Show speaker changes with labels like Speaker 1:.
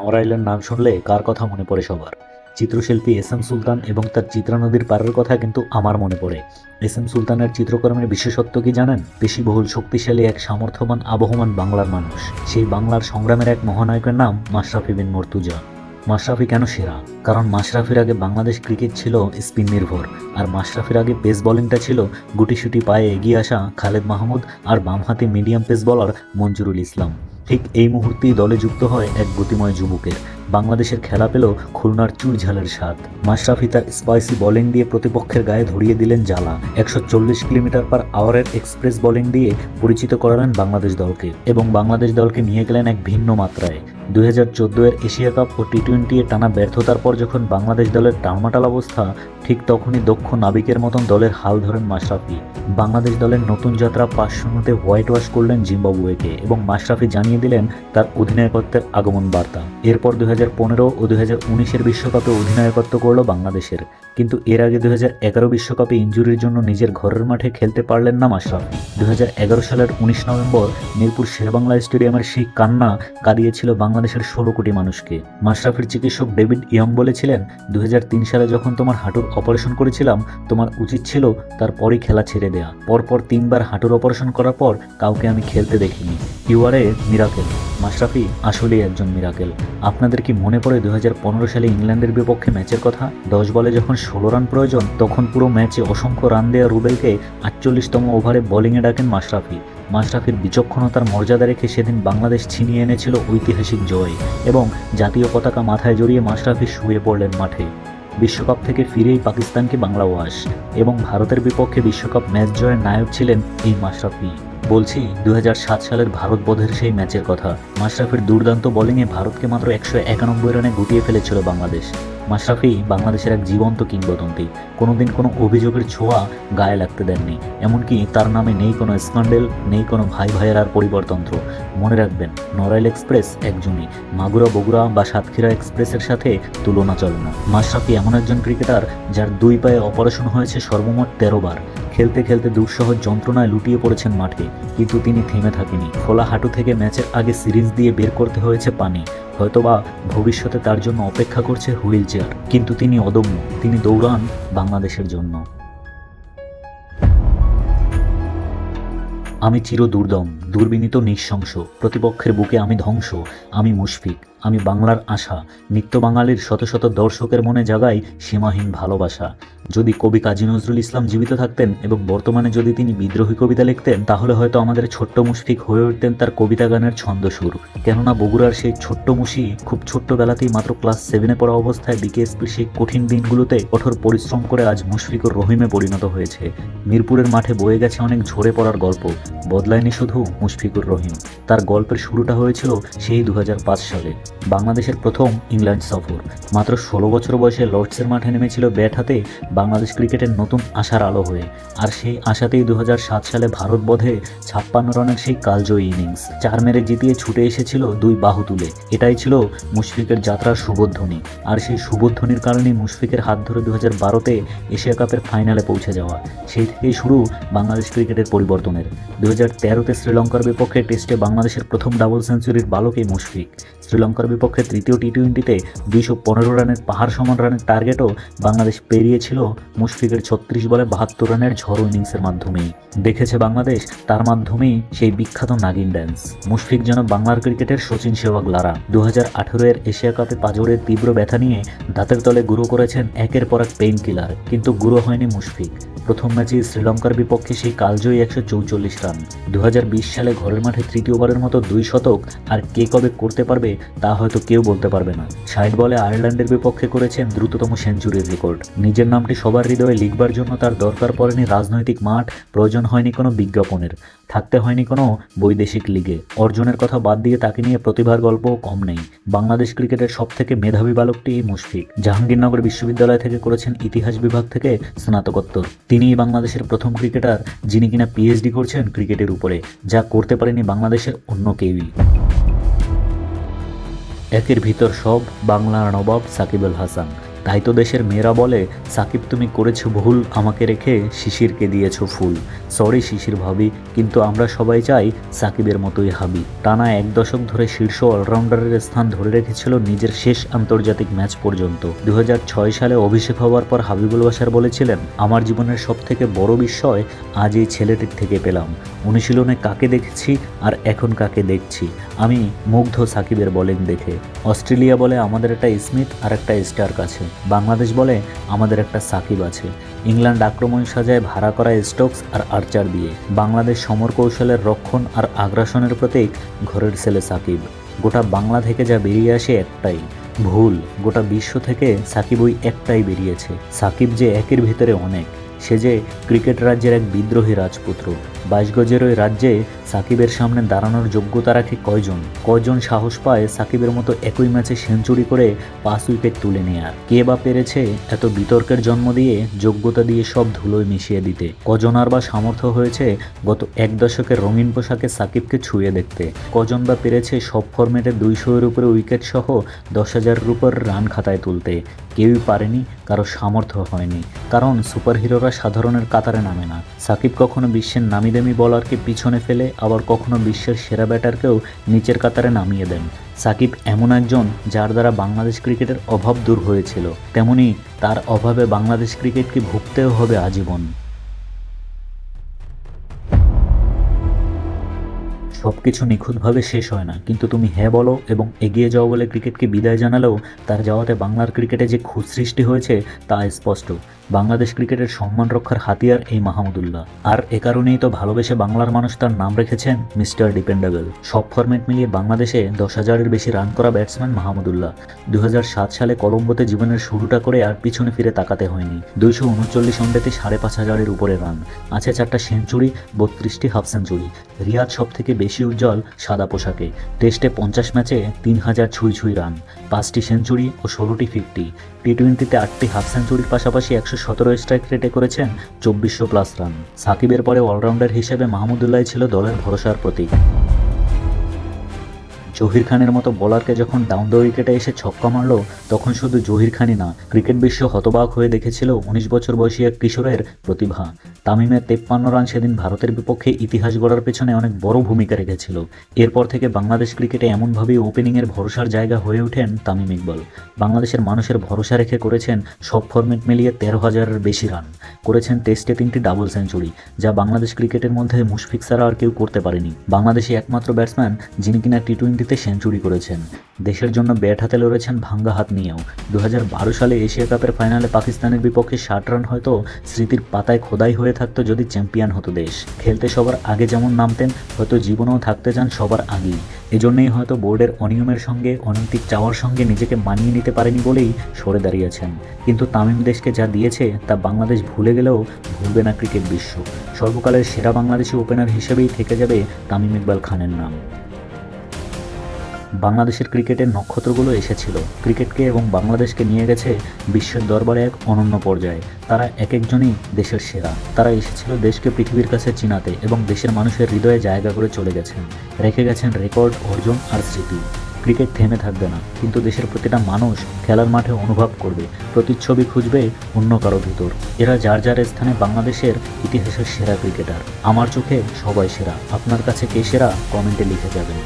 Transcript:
Speaker 1: নড়াইলের নাম শুনলে কার কথা মনে পড়ে সবার? চিত্রশিল্পী এস এম সুলতান এবং তার চিত্রা নদীর পাড়ের কথা কিন্তু আমার মনে পড়ে। এস এম সুলতানের চিত্রকর্মের বিশেষত্ব কি জানেন? পেশিবহুল, শক্তিশালী এক সামর্থ্যবান, আবহমান বাংলার মানুষ। সেই বাংলার সংগ্রামের এক মহানায়কের নাম মাশরাফি বিন মর্তুজা। মাশরাফি কেন সেরা? কারণ মাশরাফির আগে বাংলাদেশ ক্রিকেট ছিল স্পিন নির্ভর, আর মাশরাফির আগে পেস বোলিংটা ছিল গুটিসুটি পায়ে এগিয়ে আসা খালেদ মাহমুদ আর বামহাতি মিডিয়াম পেস বলার মঞ্জুরুল ইসলাম। ঠিক এই মুহূর্তেই দলে যুক্ত হয় এক গতিময় যুবকের। বাংলাদেশের খেলা পেল খুলনার চুরঝালের স্বাদ। মাশরাফি তার স্পাইসি বোলিং দিয়ে প্রতিপক্ষের গায়ে ধরিয়ে দিলেন জ্বালা। একশো চল্লিশ কিলোমিটার পার আওয়ারের এক্সপ্রেস বোলিং দিয়ে পরিচিত করালেন বাংলাদেশ দলকে এবং বাংলাদেশ দলকে নিয়ে গেলেন এক ভিন্ন মাত্রায়। দুই হাজার এর এশিয়া কাপ ও টি টোয়েন্টি এ টানা ব্যর্থতার পর যখন বাংলাদেশ দলের টালমাটাল অবস্থা, ঠিক তখনই দক্ষ নাবিকের মতন দলের হাল ধরেন মাশরাফি। বাংলাদেশ দলের নতুন যাত্রা পাঁচ শূন্যতে হোয়াইট ওয়াশ করলেন জিম্বাবুয়েকে এবং মাশরাফি জানিয়ে দিলেন তার অধিনায়কত্বের আগমন বার্তা। এরপর দুই হাজার পনেরো ও দুই হাজার উনিশের বিশ্বকাপে অধিনায়কত্ব করল বাংলাদেশের। কিন্তু এর আগে দু এগারো বিশ্বকাপে ইঞ্জুরির জন্য নিজের ঘরের মাঠে খেলতে পারলেন না মাশরাফি। দু হাজার এগারো সালের উনিশ নভেম্বর মিরপুর শেরবাংলা স্টেডিয়ামের সেই কান্না কাঁদিয়েছিল বাংলাদেশের ষোলো কোটি মানুষকে। মাশরাফির চিকিৎসক ডেভিড ইয়ং বলেছিলেন দু হাজার তিন সালে যখন তোমার হাঁটুর অপারেশন করেছিলাম, তোমার উচিত ছিল তারপরই খেলা ছেড়ে দেয়া। পরপর তিনবার হাঁটুর অপারেশন করার পর কাউকে আমি খেলতে দেখিনি। You are a miracle. Mashrafe আসলেই একজন মিরাকেল। আপনাদের কি মনে পড়ে দুই হাজার পনেরো সালে ইংল্যান্ডের বিপক্ষে ম্যাচের কথা? দশ বলে যখন ষোলো রান প্রয়োজন, তখন পুরো ম্যাচে অসংখ্য রান দেওয়া রুবেলকে আটচল্লিশতম ওভারে বোলিংয়ে ডাকেন মাশরাফি। মাশরাফির বিচক্ষণতার মর্যাদা রেখে সেদিন বাংলাদেশ ছিনিয়ে এনেছিল ঐতিহাসিক জয় এবং জাতীয় পতাকা মাথায় জড়িয়ে মাশরাফি শুয়ে পড়লেন মাঠে। বিশ্বকাপ থেকে ফিরেই পাকিস্তানকে বাংলা ওয়াশ এবং ভারতের বিপক্ষে বিশ্বকাপ ম্যাচ জয়ের নায়ক ছিলেন এই মাশরাফি। বলছি দু হাজার সাত সালের ভারত বোধের সেই ম্যাচের কথা। মাশরাফির দুর্দান্ত বোলিংয়ে ভারতকে মাত্র একশো একানব্বই রানে গুটিয়ে ফেলেছিল বাংলাদেশ। মাশরাফি বাংলাদেশের এক জীবন্ত কিংবদন্তি। কোনোদিন কোনো অভিযোগের ছোঁয়া গায়ে লাগতে দেননি। এমনকি তার নামে নেই কোনো স্ক্যান্ডেল, নেই কোনো ভাই ভাইয়ের আর পরিবর্তন্ত্র। মনে রাখবেন নরাইল এক্সপ্রেস একজনই। মাগুরা, বগুড়া বা সাতক্ষীরা এক্সপ্রেসের সাথে তুলনা চলে না মাশরাফি এমন একজন ক্রিকেটার যার দুই পায়ে অপারেশন হয়েছে সর্বমোট তেরো বার। খেলতে খেলতে দুঃসহ যন্ত্রণায় লুটিয়ে পড়েছেন মাঠে, কিন্তু তিনি থেমে থাকেনি। খোলা হাঁটু থেকে ম্যাচের আগে সিরিজ দিয়ে বের করতে হয়েছে পানি। হয়তোবা ভবিষ্যতে তার জন্য অপেক্ষা করছে হুইল চেয়ার, কিন্তু তিনি অদম্য। তিনি দৌড়ান বাংলাদেশের জন্য। আমি চির দুর্দম দুর্বিনীত নিঃশংস। প্রতিপক্ষের বুকে আমি ধ্বংস, আমি মুশফিক, আমি বাংলার আশা। নিত্য বাঙালির শত শত দর্শকের মনে জাগাই সীমাহীন ভালোবাসা। যদি কবি কাজী নজরুল ইসলাম জীবিত থাকতেন এবং বর্তমানে যদি তিনি বিদ্রোহী কবিতা লিখতেন, তাহলে হয়তো আমাদের ছোট্ট মুশফিক হয়ে উঠতেন তার কবিতা গানের ছন্দসুর কেননা বগুড়ার সেই ছোট্ট মুশি খুব ছোট্টবেলাতেই মাত্র ক্লাস সেভেনে পড়া অবস্থায় বিকেএসপির সেই কঠিন দিনগুলোতে কঠোর পরিশ্রম করে আজ মুশফিকুর রহিমে পরিণত হয়েছে। মিরপুরের মাঠে বয়ে গেছে অনেক ঝরে পড়ার গল্প। বদলায়নি শুধু মুশফিকুর রহিম। তার গল্পের শুরুটা হয়েছিল সেই দু হাজার পাঁচ সালে। বাংলাদেশের প্রথম ইংল্যান্ড সফর। মাত্র ষোলো বছর বয়সে লর্ডসের মাঠে নেমেছিল ব্যাট হাতে বাংলাদেশ ক্রিকেটের নতুন আশার আলো হয়ে। আর সেই আশাতেই দু হাজার সাত সালে ভারত বোধে ছাপ্পান্ন রানের সেই কালজয়ী ইনিংস। চার মেরে জিতিয়ে ছুটে এসেছিল দুই বাহু তুলে। এটাই ছিল মুশফিকের যাত্রার সুবোধ্বনি আর সেই সুবোধ্বনির কারণেই মুশফিকের হাত ধরে দু হাজার বারোতে এশিয়া কাপের ফাইনালে পৌঁছে যাওয়া। সেই থেকেই শুরু বাংলাদেশ ক্রিকেটের পরিবর্তনের। দু হাজার তেরোতে শ্রীলঙ্কার বিপক্ষে টেস্টে বাংলাদেশের প্রথম ডাবল সেঞ্চুরির বালকই মুশফিক। শ্রীলঙ্কার বিপক্ষে তৃতীয় টি টোয়েন্টিতে দুইশো পনেরো রানের পাহাড় সমান রানের টার্গেটও বাংলাদেশ পেরিয়েছিল মুশফিকের ছত্রিশ বলে বাহাত্তর রানের ঝড়ো ইনিংসের মাধ্যমেই। দেখেছে বাংলাদেশ, তার মাধ্যমেই সেই বিখ্যাত নাগিন ড্যান্স। মুশফিক যেন বাংলার ক্রিকেটের সচিন সেহবাগ লারা। দু হাজার আঠেরো এর এশিয়া কাপে পাজরের তীব্র ব্যথা নিয়ে দাঁতের তলে গুঁড়ো করেছেন একের পর এক পেইন কিলার, কিন্তু গুঁড়ো হয়নি মুশফিক। প্রথম ম্যাচে শ্রীলঙ্কার বিপক্ষে সেই কালজয়ী একশো চৌচল্লিশ রান। দু হাজার বিশ সালে ঘরের মাঠে তৃতীয়বারের মতো দুই শতক আর কে কবে করতে পারবে তা হয়তো কেউ বলতে পারবে না। ষাট বলে আয়ারল্যান্ডের বিপক্ষে করেছেন দ্রুততম সেঞ্চুরির রেকর্ড। নিজের নামটি সবার হৃদয়ে লিখবার জন্য তার দরকার পড়েনি রাজনৈতিক মাঠ, প্রয়োজন হয়নি কোনো বিজ্ঞাপনের। থাকতে হয়নি কোনো বৈদেশিক লিগে। অর্জনের কথা বাদ দিয়ে তাকে নিয়ে প্রতিভার গল্পও কম নেই। বাংলাদেশ ক্রিকেটের সব থেকে মেধাবী বালকটি মুশফিক। জাহাঙ্গীরনগর বিশ্ববিদ্যালয় থেকে করেছেন ইতিহাস বিভাগ থেকে স্নাতকোত্তর। তিনিই বাংলাদেশের প্রথম ক্রিকেটার যিনি কিনা পিএইচডি করছেন ক্রিকেটের উপরে, যা করতে পারেনি বাংলাদেশের অন্য কেউই। একের ভিতর সব বাংলার নবাব সাকিব আল হাসান। তাই তো দেশের মেয়েরা বলে, সাকিব তুমি করেছ ভুল, আমাকে রেখে শিশিরকে দিয়েছ ফুল। সরি শিশির ভাবি, কিন্তু আমরা সবাই চাই সাকিবের মতোই হাবি। টানা এক দশক ধরে শীর্ষ অলরাউন্ডারের স্থান ধরে রেখেছিল নিজের শেষ আন্তর্জাতিক ম্যাচ পর্যন্ত। দু হাজার ছয় সালে অভিষেক হওয়ার পর হাবিবুল বাসার বলেছিলেন, আমার জীবনের সব থেকে বড় বিস্ময়, আজ এই ছেলেটির থেকে পেলাম। অনুশীলনে কাকে দেখেছি আর এখন কাকে দেখছি? আমি মুগ্ধ সাকিবের বোলিং দেখে। অস্ট্রেলিয়া বলে আমাদের একটা স্মিথ আর একটা স্টার কাছে বাংলাদেশ বলে আমাদের একটা সাকিব আছে। ইংল্যান্ড আক্রমণ সাজায় ভাড়া করা স্টোকস আর আর্চার দিয়ে। বাংলাদেশ সমর কৌশলের রক্ষণ আর আগ্রাসনের প্রতীক ঘরের ছেলে সাকিব। গোটা বাংলা থেকে যা বেরিয়ে আসে একটাই। ভুল, গোটা বিশ্ব থেকে সাকিব ওই একটাই বেরিয়েছে। সাকিব যে একের ভিতরে অনেক, সে যে ক্রিকেট রাজ্যের এক বিদ্রোহী রাজপুত্র। বাইশ গজের ওই রাজ্যে সাকিবের সামনে দাঁড়ানোর যোগ্যতা রাখে কয়জন? কয়জন সাহস পায় সাকিবের মতো একই ম্যাচে সেঞ্চুরি করে পাঁচ উইকেট তুলে নেয়ার? কে বা পেরেছে এত বিতর্কের জন্ম দিয়ে যোগ্যতা দিয়ে সব ধুলোয় মিশিয়ে দিতে? কজন আর বা সামর্থ্য হয়েছে গত এক দশকের রঙিন পোশাকে সাকিবকে ছুঁয়ে দেখতে? কজন বা পেরেছে সব ফরম্যাটে দুইশো এর উপরে উইকেট সহ দশ হাজারের উপর রান খাতায় তুলতে? কেউই পারেনি, কারও সামর্থ্য হয়নি। কারণ সুপারহিরোরা সাধারণের কাতারে নামে না। সাকিব কখনো বিশ্বের নামি দামি বলারকে পিছনে ফেলে আবার কখনো বিশ্বের সেরা ব্যাটারকেও নিচের কাতারে নামিয়ে দেন। সাকিব এমন একজন যার দ্বারা বাংলাদেশ ক্রিকেটের অভাব দূর হয়েছিল। তেমনি তার অভাবে বাংলাদেশ ক্রিকেটকে ভুগতেও হবে আজীবন। সব কিছু নিখুঁতভাবে শেষ হয় না। কিন্তু তুমি হ্যাঁ বলো এবং এগিয়ে যাও বলে ক্রিকেটকে বিদায় জানালেও তার যাওয়াতে বাংলার ক্রিকেটে যে খুঁত সৃষ্টি হয়েছে তা স্পষ্ট। বাংলাদেশ ক্রিকেটের সম্মান রক্ষার হাতিয়ার এই মাহমুদুল্লাহ আর এ কারণেই তো ভালোবেসে বাংলার মানুষ তার নাম রেখেছেন মিস্টার ডিপেন্ডেবল। সব ফরম্যাট মিলিয়ে বাংলাদেশে দশ হাজারের বেশি রান করা ব্যাটসম্যান মাহমুদুল্লাহ দু সালে কলম্বোতে জীবনের শুরুটা করে আর পিছনে ফিরে তাকাতে হয়নি। দুইশো উনচল্লিশ ওয়ানডেতে সাড়ে পাঁচ হাজারের উপরে রান। আছে চারটা সেঞ্চুরি, বত্রিশটি হাফ সেঞ্চুরি রিয়াদ সব থেকে বেশি উজ্জ্বল সাদা পোশাকে। টেস্টে পঞ্চাশ ম্যাচে তিন হাজার ছুঁই ছুঁই রান। পাঁচটি সেঞ্চুরি ও ষোলোটি ফিফটি। টি টোয়েন্টিতে আটটি হাফ সেঞ্চুরির পাশাপাশি একশো সতেরো স্ট্রাইক রেটে করেছেন চব্বিশশো প্লাস রান সাকিবের পরে অলরাউন্ডার হিসেবে মাহমুদুল্লাহ ছিল দলের ভরসার প্রতীক। জহির খানের মতো বোলারকে যখন ডাউন দ্য উইকেটে এসে ছক্কা মারলো, তখন শুধু জহির খানই না, ক্রিকেট বিশ্ব হতবাক হয়ে দেখেছিল উনিশ বছর বয়সী এক কিশোরের প্রতিভা। তামিমের তেপ্পান্ন রান সেদিন ভারতের বিপক্ষে ইতিহাস গড়ার পেছনে অনেক বড় ভূমিকা রেখেছিল। এরপর থেকে বাংলাদেশ ক্রিকেটে এমনভাবেই ওপেনিংয়ের ভরসার জায়গা হয়ে ওঠেন তামিম ইকবাল। বাংলাদেশের মানুষের ভরসা রেখে করেছেন সব ফরম্যাট মিলিয়ে তেরো হাজারের বেশি রান। করেছেন টেস্টে তিনটি ডাবল সেঞ্চুরি যা বাংলাদেশ ক্রিকেটের মধ্যে মুশফিক ছাড়া আর কেউ করতে পারেনি। বাংলাদেশি একমাত্র ব্যাটসম্যান যিনি কিনা টি টোয়েন্টিতে সেঞ্চুরি করেছেন। দেশের জন্য ব্যাট হাতে লড়েছেন ভাঙ্গা হাত নিয়েও। দু হাজার বারো সালে এশিয়া কাপের ফাইনালে পাকিস্তানের বিপক্ষে ষাট রান হয়তো স্মৃতির পাতায় খোদাই হয়ে থাকতো যদি চ্যাম্পিয়ন হতো দেশ। খেলতে সবার আগে যেমন নামতেন, হয়তো জীবনেও থাকতে চান সবার আগেই। এজন্যই হয়তো বোর্ডের অনিয়মের সঙ্গে অনৈতিক চাওয়ার সঙ্গে নিজেকে মানিয়ে নিতে পারেনি বলেই সরে দাঁড়িয়েছেন। কিন্তু তামিম দেশকে যা দিয়েছে, তা বাংলাদেশ ভুলে গেলেও ভুলবে না ক্রিকেট বিশ্ব। সর্বকালের সেরা বাংলাদেশি ওপেনার হিসেবেই থেকে যাবে তামিম ইকবাল খানের নাম। বাংলাদেশের ক্রিকেটের নক্ষত্রগুলো এসেছিল। ক্রিকেটকে এবং বাংলাদেশকে নিয়ে গেছে বিশ্বের দরবারে এক অনন্য পর্যায়ে। তারা এক একজনই দেশের সেরা। তারা এসেছিল দেশকে পৃথিবীর কাছে চিনাতে এবং দেশের মানুষের হৃদয়ে জায়গা করে চলে গেছেন। রেখে গেছেন রেকর্ড, অর্জন আর স্মৃতি। ক্রিকেট থেমে থাকবে না, কিন্তু দেশের প্রতিটা মানুষ খেলার মাঠে অনুভব করবে, প্রতিচ্ছবি খুঁজবে অন্য কারও ভিতর। এরা যার যার স্থানে বাংলাদেশের ইতিহাসের সেরা ক্রিকেটার। আমার চোখে সবাই সেরা। আপনার কাছে কে সেরা? কমেন্টে লিখে যাবেন।